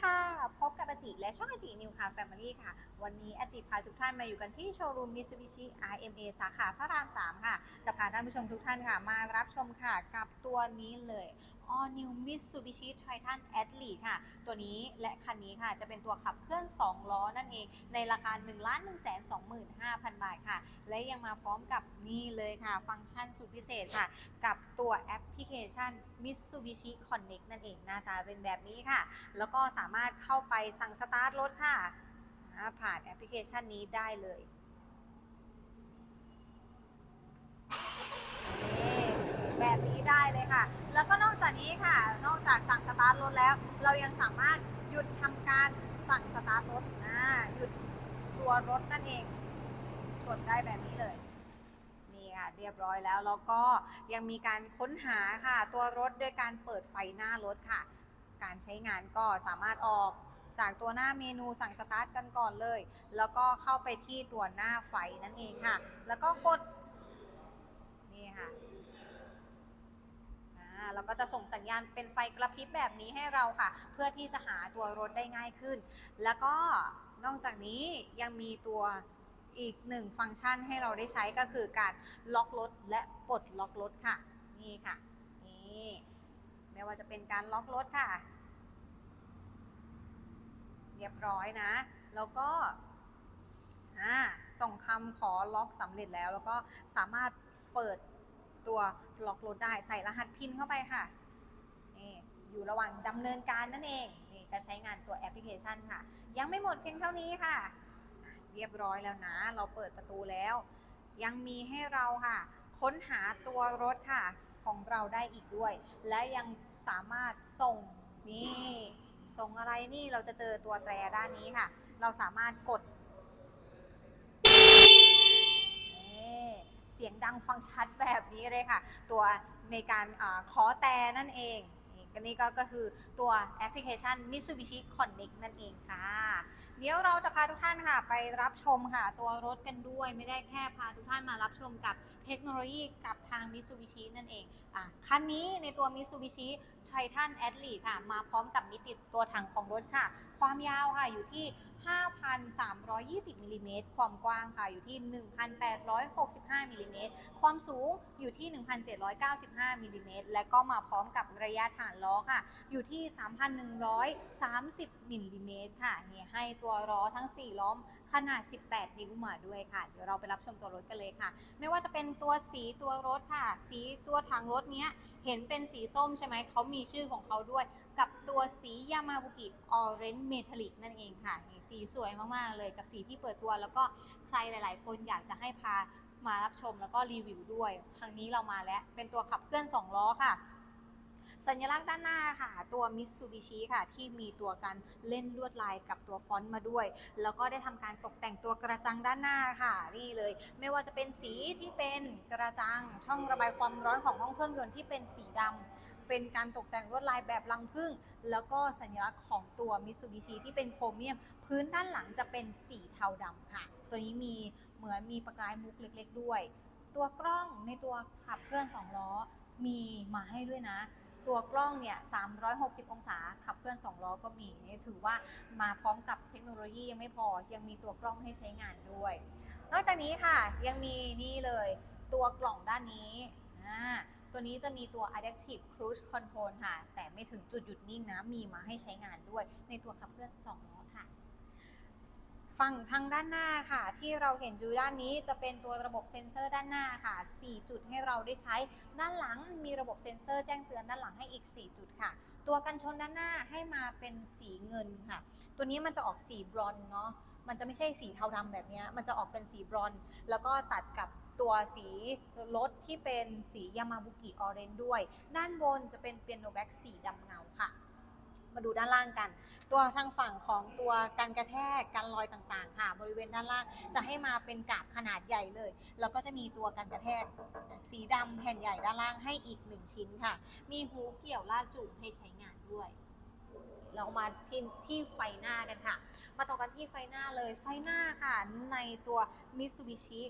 ค่ะ พบกับอาจิและช่องอาจินิวคาแฟมิลี่ค่ะ วันนี้อาจิพาทุกท่านมาอยู่กันที่โชว์รูมมิ t s u b i s h i RMA สาขาพระราม 3 ค่ะ จะพาท่านผู้ชมทุกท่านค่ะ มารับชมค่ะกับตัวนี้เลย All New Mitsubishi Triton Athlete ค่ะ ตัวนี้และคันนี้ค่ะจะเป็นตัวขับเคลื่อน 2 ล้อนั่นเอง ในราคา 1 1 2 5 0 0 0 บาทค่ะ และยังมาพร้อมกับนี่เลยค่ะ ฟังก์ชันสุดพิเศษค่ะ กับตัวแอปพลิเคชัน Mitsubishi Connect นั่นเองหน้าตาเป็นแบบนี้ค่ะ แล้วก็สามารถเข้าไปสั่งสตาร์ทรถค่ะ ผ่านแอปพลิเคชันนี้ได้เลย แบบนี้ได้เลยค่ะ แล้วก็นอกจากนี้ค่ะ นอกจากสั่งสตาร์ทรถแล้ว เรายังสามารถหยุดทำการสั่งสตาร์ทรถอ่าหยุดตัวรถนั่นเองกดได้แบบนี้เลยนี่ค่ะเรียบร้อยแล้วแล้วก็ยังมีการค้นหาค่ะ ตัวรถด้วยการเปิดไฟหน้ารถค่ะ การใช้งานก็สามารถออกจากตัวหน้าเมนูสั่งสตาร์ทกันก่อนเลย แล้วก็เข้าไปที่ตัวหน้าไฟนั่นเองค่ะ แล้วก็กดนี่ค่ะ แล้วก็จะส่งสัญญาณเป็นไฟกระพริบแบบนี้ให้เราค่ะ เพื่อที่จะหาตัวรถได้ง่ายขึ้น แล้วก็นอกจากนี้ยังมีตัวอีกหนึ่งฟังก์ชันให้เราได้ใช้ก็คือการล็อกรถและปลดล็อกรถค่ะ นี่ค่ะ นี่ไม่ว่าจะเป็นการล็อกรถค่ะ เรียบร้อยนะ แล้วก็อ่าส่งคำขอล็อกสำเร็จแล้ว แล้วก็สามารถเปิด ตัวล็อกรถได้ใส่รหัสพินเข้าไปค่ะนี่อยู่ระหว่างดำเนินการนั่นเองนี่ก็ใช้งานตัวแอปพลิเคชันค่ะ ยังไม่หมดเพียงเท่านี้ค่ะอะ เรียบร้อยแล้วนะ เราเปิดประตูแล้ว ยังมีให้เราค่ะ ค้นหาตัวรถค่ะของเราได้อีกด้วย และยังสามารถส่งนี่ส่งอะไรนี่เราจะเจอตัวแตรด้านนี้ค่ะ เราสามารถกดนี่ เสียงดังฟังชัดแบบนี้เลยค่ะ ตัวในการอขอแต่นั่นเองก็นี่ก็ก็คือตัวแอปพลิเคชัน Mitsubishi Connect นั่นเองค่ะ เดี๋ยวเราจะพาทุกท่านค่ะ ไปรับชมค่ะ ตัวรถกันด้วย ไม่ได้แค่พาทุกท่านมารับชมกับเทคโนโลยีกับทาง Mitsubishi นั่นเองอะคันนี้ในตัว Mitsubishi Triton Athlete ค่ะ มาพร้อมกับมิติตัวถังของรถค่ะ ความยาวค่ะอยู่ที่ 5,320มิลลิเมตรความกว้างค่ะอยู่ที่ 1,865มิลลิเมตรความสูงอยู่ที่ 1,795มิลลิเมตรและก็มาพร้อมกับระยะฐานล้อค่ะ อยู่ที่ 3,130มิลลิเมตรค่ะนี่ให้ตัวล้อทั้ง 4 ล้อมขนาด 18 นิ้วมาด้วยค่ะ เดี๋ยวเราไปรับชมตัวรถกันเลยค่ะ ไม่ว่าจะเป็นตัวสีตัวรถค่ะ สีตัวถังรถเนี้ยเห็นเป็นสีส้มใช่ไหมเขามีชื่อของเขาด้วย กับตัวสียามาบุกิออเรนจ์เมทัลลิกนั่นเองค่ะสีสวยมากๆเลยกับสีที่เปิดตัว แล้วก็ใครหลาย ๆ คนอยากจะให้พามารับชมแล้วก็รีวิวด้วย ครั้งนี้เรามาแล้ว เป็นตัวขับเคลื่อน 2 ล้อค่ะ สัญลักษณ์ด้านหน้าค่ะ ตัว Mitsubishi ค่ะ ที่มีตัวการเล่นลวดลายกับตัวฟอนต์มาด้วย แล้วก็ได้ทำการตกแต่งตัวกระจังด้านหน้าค่ะ นี่เลย ไม่ว่าจะเป็นสีที่เป็นกระจัง ช่องระบายความร้อนของห้องเครื่องยนต์ที่เป็นสีดำ เป็นการตกแต่งลวดลายแบบรังผึ้งแล้วก็สัญลักษณ์ของตัว Mitsubishi ที่เป็นโครเมียม พื้นด้านหลังจะเป็นสีเทาดำค่ะ ตัวนี้มีเหมือนมีประกายมุกเล็ก ๆ ด้วย ตัวกล้องในตัวขับเคลื่อน2ล้อมีมาให้ด้วยนะ ตัวกล้องเนี่ย 360 องศาขับเคลื่อน2ล้อก็มีนี่ถือว่ามาพร้อมกับเทคโนโลยียังไม่พอยังมีตัวกล้องให้ใช้งานด้วย นอกจากนี้ค่ะยังมีนี่เลย ตัวกล่องด้านนี้อ่า ตัวนี้จะมีตัว Adaptive Cruise Control ค่ะ แต่ไม่ถึงจุดหยุดนิ่งนะ มีมาให้ใช้งานด้วย ในตัวขับเคลื่อน2ล้อค่ะ ฝั่งทางด้านหน้าค่ะ ที่เราเห็นอยู่ด้านนี้จะเป็นตัวระบบเซ็นเซอร์ด้านหน้าค่ะ 4 จุดให้เราได้ใช้ ด้านหลังมีระบบเซ็นเซอร์แจ้งเตือนด้านหลังให้อีก 4 จุดค่ะ ตัวกันชนด้านหน้าให้มาเป็นสีเงินค่ะ ตัวนี้มันจะออกสีบรอนเนาะ มันจะไม่ใช่สีเทาดำแบบนี้ มันจะออกเป็นสีบรอนแล้วก็ตัดกับ ตัวสีรถที่เป็นสียามาบุกิออเรนด้วย ด้านบนจะเป็นเปียโนแบ็กสีดำเงาค่ะมาดูด้านล่างกัน ตัวทางฝั่งของตัวกันกระแทกกันรอยต่างๆ ค่ะ บริเวณด้านล่างจะให้มาเป็นกาบขนาดใหญ่เลย แล้วก็จะมีตัวกันกระแทกสีดำแผ่นใหญ่ด้านล่างให้อีกหนึ่งชิ้นค่ะ มีหูเกี่ยวลาดจูงให้ใช้งานด้วย เรามาที่ที่ไฟหน้ากันค่ะ มาต่อกันที่ไฟหน้าเลย ไฟหน้าค่ะในตัว Mitsubishi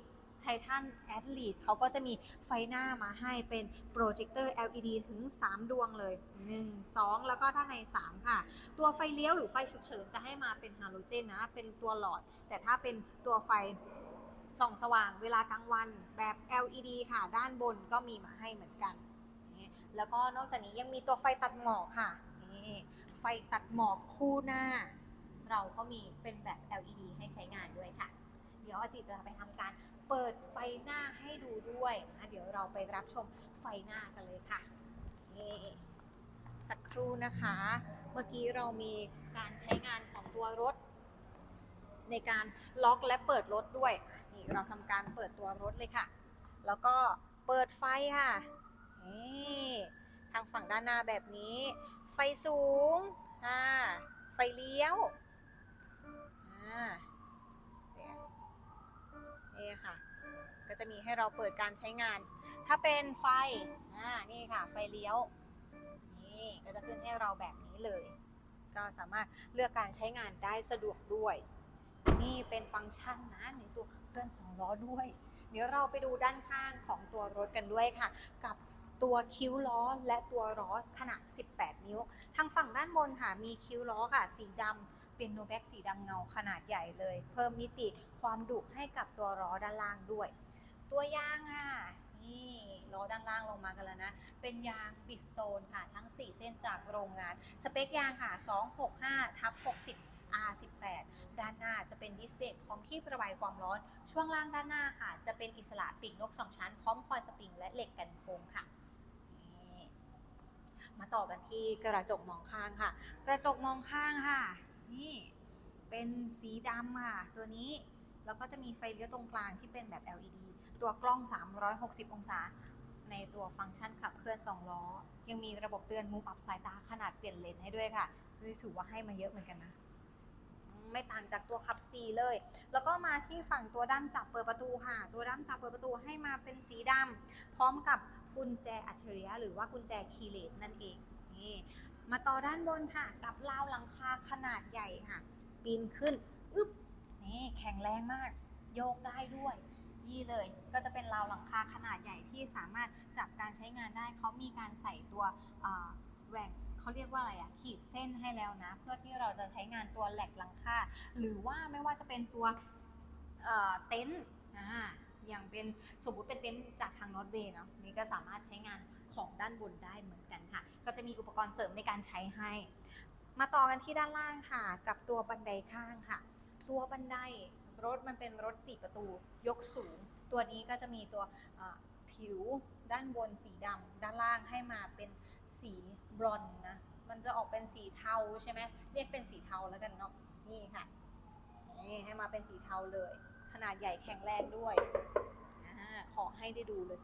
Titan Athlete เขาก็จะมีไฟหน้ามาให้เป็นโปรเจคเตอร์ LED ถึง 3 ดวงเลย 1 2 แล้วก็ด้านใน 3 ค่ะ ตัวไฟเลี้ยวหรือไฟฉุกเฉินจะให้มาเป็นฮาโลเจนนะ เป็นตัวหลอด แต่ถ้าเป็นตัวไฟส่องสว่างเวลากลางวันแบบ LED ค่ะ ด้านบนก็มีมาให้เหมือนกัน แล้วก็นอกจากนี้ยังมีตัวไฟตัดหมอกค่ะนี่ไฟตัดหมอกคู่หน้า เราก็มีเป็นแบบ LED ให้ใช้งานด้วยค่ะ ดี๋ยวอาจิตจะไปทำการเปิดไฟหน้าให้ดูด้วยนะเดี๋ยวเราไปรับชมไฟหน้ากันเลยค่ะนี่สักครู่นะคะ เมื่อกี้เรามีการใช้งานของตัวรถ ในการล็อกและเปิดรถด้วยนี่เราทำการเปิดตัวรถเลยค่ะ แล้วก็เปิดไฟค่ะนี่ทางฝั่งด้านหน้าแบบนี้ ไฟสูงอ่าไฟเลี้ยวอ่า ค่ะ ก็จะมีให้เราเปิดการใช้งาน ถ้าเป็นไฟอ่านี่ค่ะ ไฟเลี้ยว นี่ก็จะขึ้นให้เราแบบนี้เลย ก็สามารถเลือกการใช้งานได้สะดวกด้วย นี่เป็นฟังก์ชันนะในตัวขับเคลื่อนสองล้อด้วย เดี๋ยวเราไปดูด้านข้างของตัวรถกันด้วยค่ะ กับตัวคิ้วล้อและตัวล้อขนาด 18 นิ้ว ทางฝั่งด้านบนค่ะมีคิ้วล้อค่ะ สีดำ เป็นโนแบ็กสีดำเงาขนาดใหญ่เลย เพิ่มมิติความดุให้กับตัวล้อด้านล่างด้วย ตัวยางค่ะนี่ล้อด้านล่างลงมากันแล้วนะ เป็นยางบิสโตนค่ะ ทั้ง 4 เส้นจากโรงงาน สเปคยางค่ะ 265ทับ60 R18 ด้านหน้าจะเป็นดิสเบรกพร้อมที่ระบายความร้อน ช่วงล่างด้านหน้าค่ะ จะเป็นอิสระปีกนก 2 ชั้น พร้อมคอยสปริงและเหล็กกันโค้งค่ะ มาต่อกันที่กระจกมองข้างค่ะ กระจกมองข้างค่ะ นี่เป็นสีดำค่ะ ตัวนี้แล้วก็จะมีไฟเลี้ยวตรงกลางที่เป็นแบบ LED ตัวกล้อง 360 องศา ในตัวฟังก์ชันขับเคลื่อน 2 ล้อ ยังมีระบบเตือนมุมอับสายตาขนาดเปลี่ยนเลนให้ด้วยค่ะนี่ถือว่าให้มาเยอะเหมือนกันนะ ไม่ต่างจากตัวขับ C เลย แล้วก็มาที่ฝั่งตัวด้ามจับเปิดประตูค่ะ ตัวด้ามจับเปิดประตูให้มาเป็นสีดำพร้อมกับกุญแจอัจฉริยะหรือว่ากุญแจคีเลสนั่นเองนี่ มาต่อด้านบนค่ะ กับราวหลังคาขนาดใหญ่ค่ะ ปีนขึ้น อึ๊บ นี่แข็งแรงมาก โยกได้ด้วย ยี่เลย ก็จะเป็นราวหลังคาขนาดใหญ่ที่สามารถจับการใช้งานได้ เขามีการใส่ตัวแหว่งเขาเรียกว่าอะไรอะขีดเส้นให้แล้วนะ เพื่อที่เราจะใช้งานตัวแหลกหลังคา หรือว่าไม่ว่าจะเป็นตัวเต็นท์อย่างเป็นสมมติเป็นเต็นท์จากทางนอตเวย์เนาะนี่ก็สามารถใช้งาน ของด้านบนได้เหมือนกันค่ะ ก็จะมีอุปกรณ์เสริมในการใช้ให้ มาต่อกันที่ด้านล่างค่ะ กับตัวบันไดข้างค่ะ ตัวบันไดรถมันเป็นรถ 4 ประตูยกสูง ตัวนี้ก็จะมีตัวผิวด้านบนสีดำด้านล่างให้มาเป็นสีบรอนนะมันจะออกเป็นสีเทาใช่ไหมเรียกเป็นสีเทาแล้วกันเนาะนี่ค่ะนี่ให้มาเป็นสีเทาเลย ขนาดใหญ่แข็งแรงด้วยอขอให้ได้ดูเลย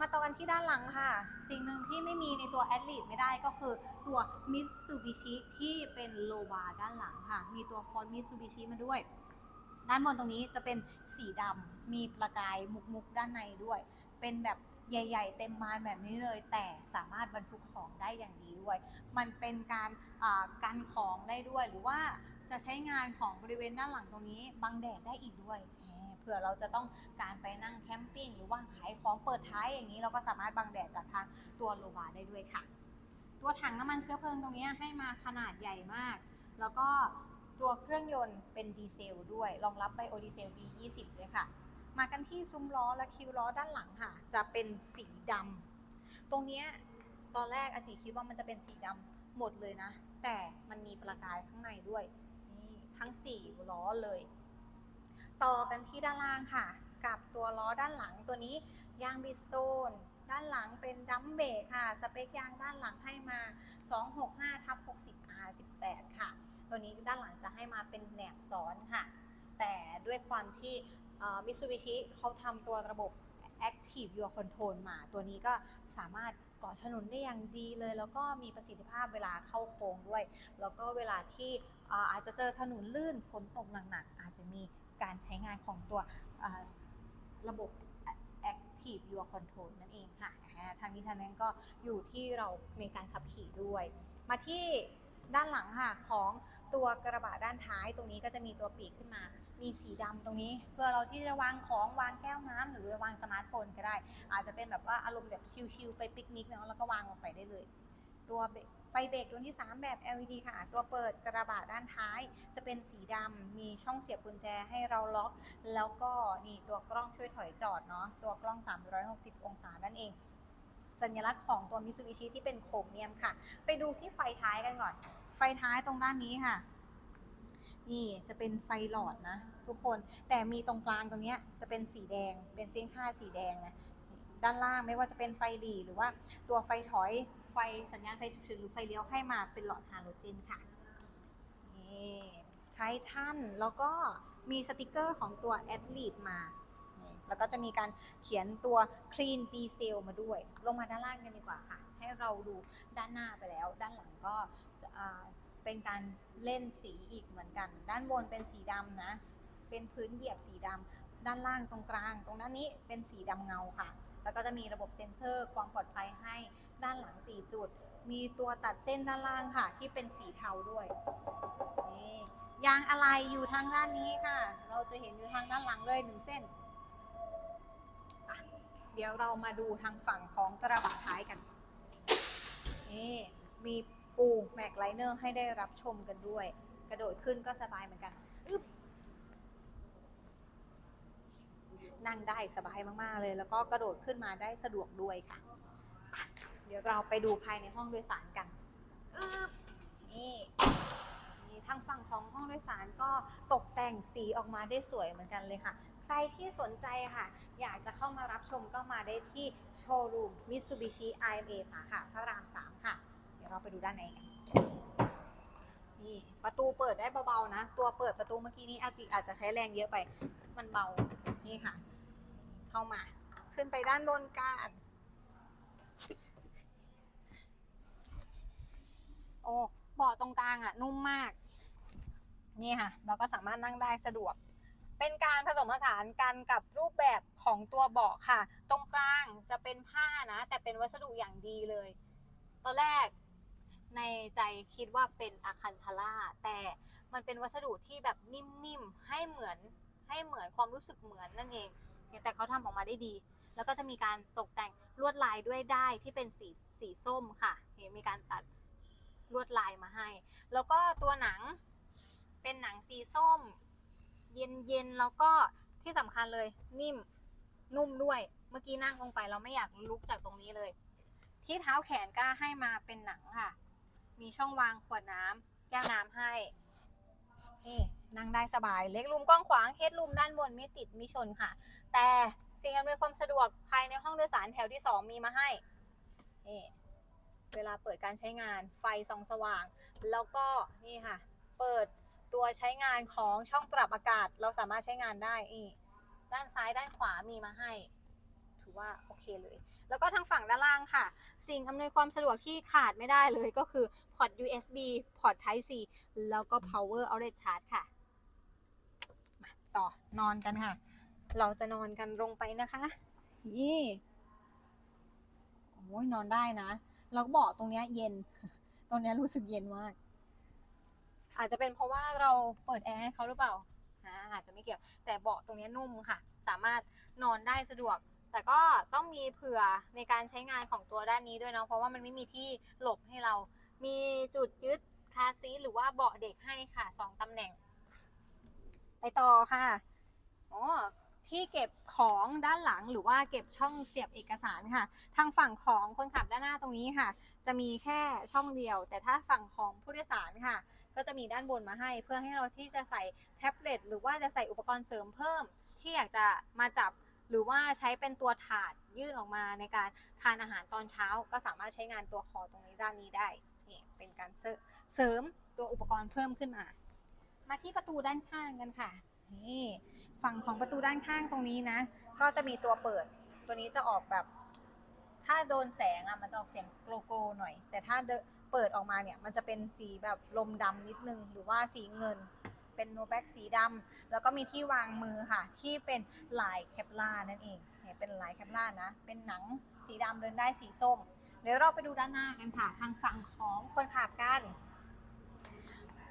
มาต่อกันที่ด้านหลังค่ะ สิ่งหนึ่งที่ไม่มีในตัวแอดลีดไม่ได้ก็คือตัว Mitsubishi ที่เป็นโลบาด้านหลังค่ะ มีตัวฟอนต์ Mitsubishi มาด้วย ด้านบนตรงนี้จะเป็นสีดำมีประกายมุกๆด้านในด้วย เป็นแบบใหญ่ ๆ เต็มบานแบบนี้เลย แต่สามารถบรรทุกของได้อย่างดีด้วย มันเป็นการกันของได้ด้วย หรือว่าจะใช้งานของบริเวณด้านหลังตรงนี้บังแดดได้อีกด้วย ผื่อเราจะต้องการไปนั่งแคมปิ้งหรือว่าขายของเปิดท้ายอย่างนี้ เราก็สามารถบังแดดจากทางตัวโลบาได้ด้วยค่ะ ตัวถังน้ำมันเชื้อเพลิงตรงนี้ให้มาขนาดใหญ่มาก แล้วก็ตัวเครื่องยนต์เป็นดีเซลด้วยรองรับไบโอดีเซล B20 ด้วยค่ะ มากันที่ซุ้มล้อและคิวล้อด้านหลังค่ะ จะเป็นสีดำตรงนี้ตอนแรกอาจิคิดว่ามันจะเป็นสีดำหมดเลยนะ แต่มันมีประกายข้างในด้วย นี่ทั้ง 4 ล้อเลย ต่อกันที่ด้านล่างค่ะ กับตัวล้อด้านหลังตัวนี้ยางบิสโตนด้านหลังเป็นดัมเบรค่ะ สเปคยางด้านหลังให้มา 265ทับ60 R18 ค่ะ ตัวนี้ด้านหลังจะให้มาเป็นแหนบซ้อนค่ะ แต่ด้วยความที่มิตซูบิชิเขาทำตัวระบบ Active Your Control มา ตัวนี้ก็สามารถกาะถนนได้อย่างดีเลย แล้วก็มีประสิทธิภาพเวลาเข้าโค้งด้วย แล้วก็เวลาที่อาอาจจะเจอถนนลื่นฝนตกหนักๆอาจจะมี การใช้งานของตัวระบบ Active Your Control นั่นเองค่ะทางนี้ทางนั้นก็อยู่ที่เราในการขับขี่ด้วย มาที่ด้านหลังค่ะของตัวกระบะด้านท้ายตรงนี้ก็จะมีตัวปีกขึ้นมา มีสีดำตรงนี้ เพื่อเราที่จะวางของวางแก้วน้ำหรือวางสมาร์ทโฟนก็ได้ อาจจะเป็นแบบว่าอารมณ์แบบชิลๆไปปิกนิกเนาะแล้วก็วางลงไปได้เลย ตัวไฟเบรกดวงที่ 3 แบบ LED ค่ะ ตัวเปิดกระบะด้านท้าย จะเป็นสีดำ มีช่องเสียบกุญแจให้เราล็อก แล้วก็นี่ตัวกล้องช่วยถอยจอดเนาะ ตัวกล้อง 360 องศานั่นเอง สัญลักษณ์ของตัวมิ t ซูบิชิที่เป็นโครเมียมค่ะ ไปดูที่ไฟท้ายกันก่อน ไฟท้ายตรงด้านนี้ค่ะ นี่จะเป็นไฟหลอดนะ ทุกคน แต่มีตรงกลางตรงเนี้ยจะเป็นสีแดง เป็นเส้นค่าสีแดงนะด้านล่างไม่ว่าจะเป็นไฟหลีหรือว่าตัวไฟถอยไฟ ไฟสัญญาณไฟฉุกเฉินหรือไฟเลี้ยวให้มาเป็นหลอดฮาโลเจนค่ะนี่ใช้ชั่นแล้วก็มีสติกเกอร์ของตัวแอดลีดมาแล้วก็จะมีการเขียนตัว Clean Diesel มาด้วย ลงมาด้านล่างกันดีกว่าค่ะ ให้เราดูด้านหน้าไปแล้ว ด้านหลังก็จะเป็นการเล่นสีอีกเหมือนกัน ด้านบนเป็นสีดำนะ เป็นพื้นเหยียบสีดำด้านล่างตรงกลาง ตรงด้านนี้เป็นสีดำเงาค่ะ แล้วก็จะมีระบบเซ็นเซอร์ความปลอดภัยให้ ด้านหลัง 4 จุด มีตัวตัดเส้นด้านล่างค่ะ ที่เป็นสีเทาด้วยนี่ยางอะไรอยู่ทางด้านนี้ค่ะ เราจะเห็นอยู่ทางด้านหลังเลยหนึ่งเส้น เดี๋ยวเรามาดูทางฝั่งของกระบะท้ายกันนี่มีปูแม็กไลเนอร์ให้ได้รับชมกันด้วย กระโดดขึ้นก็สบายเหมือนกันนั่งได้สบายมาก ๆ เลย แล้วก็กระโดดขึ้นมาได้สะดวกด้วยค่ะ เดี๋ยวเราไปดูภายในห้องโดยสารกันนี่นี่ทางฝั่งของห้องโดยสารก็ตกแต่งสีออกมาได้สวยเหมือนกันเลยค่ะ ใครที่สนใจค่ะ อยากจะเข้ามารับชมก็มาได้ที่โชว์รูม Mitsubishi IMA สาขาพระราม 3 ค่ะ เดี๋ยวเราไปดูด้านในกัน นี่ประตูเปิดได้เบาๆนะ ตัวเปิดประตูเมื่อกี้นี้อาจจะอาจจะใช้แรงเยอะไป มันเบา นี่ค่ะ เข้ามา ขึ้นไปด้านบนกัน โอ้เบาะตรงกลางอะนุ่มมาก นี่ค่ะ เราก็สามารถนั่งได้สะดวก เป็นการผสมผสานกันกับรูปแบบของตัวเบาะค่ะ ตรงกลางจะเป็นผ้านะ แต่เป็นวัสดุอย่างดีเลย ตอนแรกในใจคิดว่าเป็นอะคันทาร่าแต่มันเป็นวัสดุที่แบบนิ่มๆ ให้เหมือนให้เหมือนความรู้สึกเหมือนนั่นเอง แต่เขาทำออกมาได้ดี แล้วก็จะมีการตกแต่งลวดลายด้วยได้ที่เป็นสีสีส้มค่ะ มีการตัด ลวดลายมาให้ แล้วก็ตัวหนังเป็นหนังสีส้ม เย็นเย็นๆแล้วก็ที่สำคัญเลยนิ่มนุ่มด้วย เมื่อกี้นั่งลงไปเราไม่อยากลุกจากตรงนี้เลย ที่เท้าแขนก็ให้มาเป็นหนังค่ะ มีช่องวางขวดน้ำแก้วน้ำให้นี่นั่งได้สบาย เล็กรูมกว้างขวางเฮดรูมด้านบนไม่ติดไม่ชนค่ะ แต่สิ่งอำนวยความสะดวกภายในห้องโดยสารแถวที่ 2 มีมาให้นี่ เวลาเปิดการใช้งานไฟส่องสว่าง แล้วก็นี่ค่ะ เปิดตัวใช้งานของช่องปรับอากาศ เราสามารถใช้งานได้นี่ด้านซ้ายด้านขวามีมาให้ถือว่าโอเคเลย แล้วก็ทางฝั่งด้านล่างค่ะ สิ่งอำนวยความสะดวกที่ขาดไม่ได้เลยก็คือพอร์ต USB พอร์ต Type C แล้วก็ Power Outlet Charge ค่ะ มาต่อนอนกันค่ะ เราจะนอนกันลงไปนะคะ นี่โอ้ยนอนได้นะ แล้วก็เบาะตรงเนี้ยเย็น ตรงเนี้ยรู้สึกเย็นมาก อาจจะเป็นเพราะว่าเราเปิดแอร์ให้เขาหรือเปล่าอ่าอาจจะไม่เกี่ยว แต่เบาะตรงเนี้ยนุ่มค่ะ สามารถนอนได้สะดวก แต่ก็ต้องมีเผื่อในการใช้งานของตัวด้านนี้ด้วยเนาะ เพราะว่ามันไม่มีที่หลบให้เรา มีจุดยึดคาซีหรือว่าเบาะเด็กให้ค่ะสองตำแหน่ง ไปต่อค่ะ อ๋อ ที่เก็บ ของด้านหลังหรือว่าเก็บช่องเสียบเอกสารค่ะ ทางฝั่งของคนขับด้านหน้าตรงนี้ค่ะ จะมีแค่ช่องเดียว แต่ถ้าฝั่งของผู้โดยสารค่ะ ก็จะมีด้านบนมาให้เพื่อให้เราที่จะใส่แท็บเล็ตหรือว่าจะใส่อุปกรณ์เสริมเพิ่ม ที่อยากจะมาจับหรือว่าใช้เป็นตัวถาดยื่นออกมาในการทานอาหารตอนเช้า ก็สามารถใช้งานตัวคอตรงนี้ด้านนี้ได้นี่เป็นการเสริมตัวอุปกรณ์เพิ่มขึ้นมา มาที่ประตูด้านข้างกันค่ะนี่ ฝั่งของประตูด้านข้างตรงนี้นะ ก็จะมีตัวเปิด ตัวนี้จะออกแบบ ถ้าโดนแสงอะมันจะออกเสียงโกลโกลหน่อย แต่ถ้าเปิดออกมาเนี่ย มันจะเป็นสีแบบลมดำนิดนึง หรือว่าสีเงิน เป็นโนแบ็กสีดำแล้วก็มีที่วางมือค่ะ ที่เป็นลายแคปล่านั่นเองเนี่ยเป็นลายแคปล่านะ เป็นหนังสีดำเดินได้สีส้ม เดี๋ยวเราไปดูด้านหน้ากันค่ะ ทางฝั่งของคนขับกัน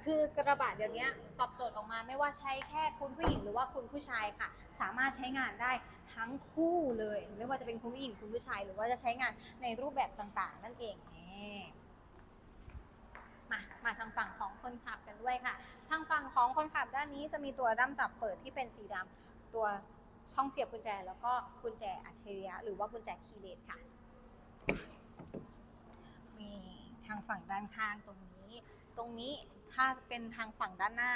คือกระบะเดี๋ยวนี้ตอบโจทย์ออกมาไม่ว่าใช้แค่คุณผู้หญิงหรือว่าคุณผู้ชายค่ะ สามารถใช้งานได้ทั้งคู่เลย ไม่ว่าจะเป็นคุณผู้หญิงคุณผู้ชาย หรือว่าจะใช้งานในรูปแบบต่างๆ นั่นเองแหมมามาทางฝั่งของคนขับกันด้วยค่ะ ทางฝั่งของคนขับด้านนี้จะมีตัวด้ามจับเปิดที่เป็นสีดำตัวช่องเสียบกุญแจ แล้วก็กุญแจอัจฉริยะหรือว่ากุญแจคีย์เลสค่ะ มีทางฝั่งด้านข้างตรงนี้ ตรงนี้ ถ้าเป็นทางฝั่งด้านหน้า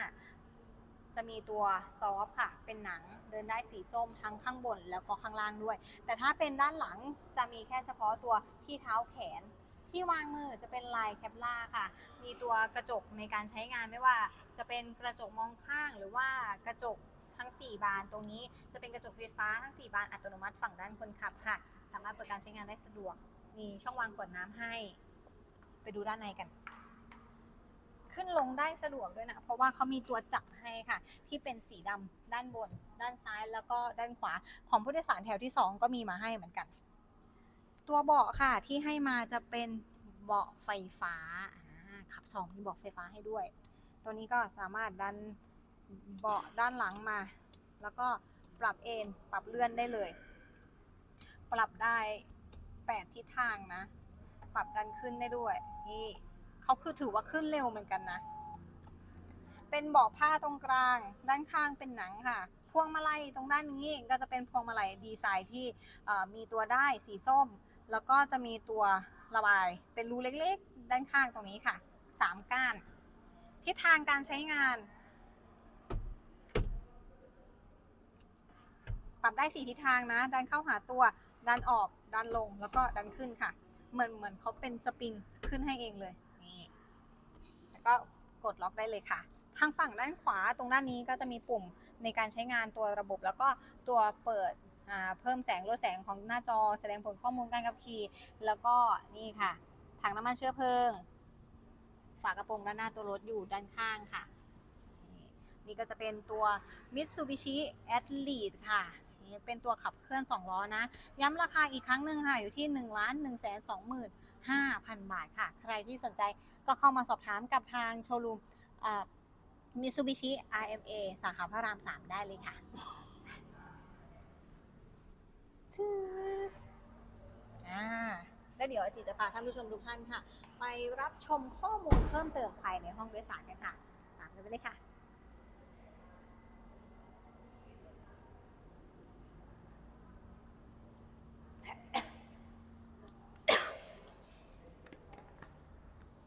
จะมีตัวซอฟค่ะ เป็นหนังเดินได้สีส้มทั้งข้างบนแล้วก็ข้างล่างด้วย แต่ถ้าเป็นด้านหลังจะมีแค่เฉพาะตัวที่เท้าแขน ที่วางมือจะเป็นลายแคปล่าค่ะ มีตัวกระจกในการใช้งานไม่ว่า จะเป็นกระจกมองข้างหรือว่ากระจกทั้ง 4 บานตรงนี้จะเป็นกระจกไฟฟ้าทั้ง 4 บานอัตโนมัติฝั่งด้านคนขับค่ะ สามารถเปิดการใช้งานได้สะดวก มีช่องวางกดน้ำให้ ไปดูด้านในกัน ขึ้นลงได้สะดวกด้วยนะ เพราะว่าเขามีตัวจับให้ค่ะ ที่เป็นสีดำด้านบน ด้านซ้ายแล้วก็ด้านขวา ของผู้โดยสารแถวที่ 2 ก็มีมาให้เหมือนกัน ตัวเบาะค่ะที่ให้มาจะเป็นเบาะไฟฟ้าอ่าขับสองมีเบาะไฟฟ้าให้ด้วย ตัวนี้ก็สามารถดันเบาะด้านหลังมา แล้วก็ปรับเอนปรับเลื่อนได้เลย ปรับได้ 8 ทิศทางนะ ปรับดันขึ้นได้ด้วยนี่ เขาคือถือว่าขึ้นเร็วเหมือนกันนะ เป็นเบาะผ้าตรงกลาง ด้านข้างเป็นหนังค่ะ พวงมาลัยตรงด้านนี้ก็จะเป็นพวงมาลัยดีไซน์ที่มีตัวได้สีส้ม แล้วก็จะมีตัวระบาย เป็นรูเล็กๆ ด้านข้างตรงนี้ค่ะสามก้าน ทิศทางการใช้งาน ปรับได้สี่ทิศทางนะ ดันเข้าหาตัว ดันออก ดันลง แล้วก็ดันขึ้นค่ะ เหมือนเหมือนเขาเป็นสปริงขึ้นให้เองเลย ก็กดล็อกได้เลยค่ะ ทางฝั่งด้านขวาตรงด้านนี้ก็จะมีปุ่มในการใช้งานตัวระบบ แล้วก็ตัวเปิดเพิ่มแสงลดแสงของหน้าจอแสดงผลข้อมูลการขับขี่ แล้วก็นี่ค่ะถังน้ำมันเชื้อเพลิง ฝากระโปรงด้านหน้าตัวรถอยู่ด้านข้างค่ะ นี่ก็จะเป็นตัว Mitsubishi Athlete ค่ะนี่เป็นตัวขับเคลื่อน 2 ล้อนะ ย้ำราคาอีกครั้งหนึ่งค่ะ อยู่ที่ 1 1 2 5 0 0 0 บาทค่ะ ใครที่สนใจก็เข้ามาสอบถามกับทางโชว์รูมมิซูบิชิ RMA สาขาพระราม 3 ได้เลยค่ะชื่ออ่าแล้วเดี๋ยวอาจิจะพาท่านผู้ชมทุกท่านค่ะ ไปรับชมข้อมูลเพิ่มเติมภายในห้องโดยสารกันค่ะ ตามกันไปเลยค่ะ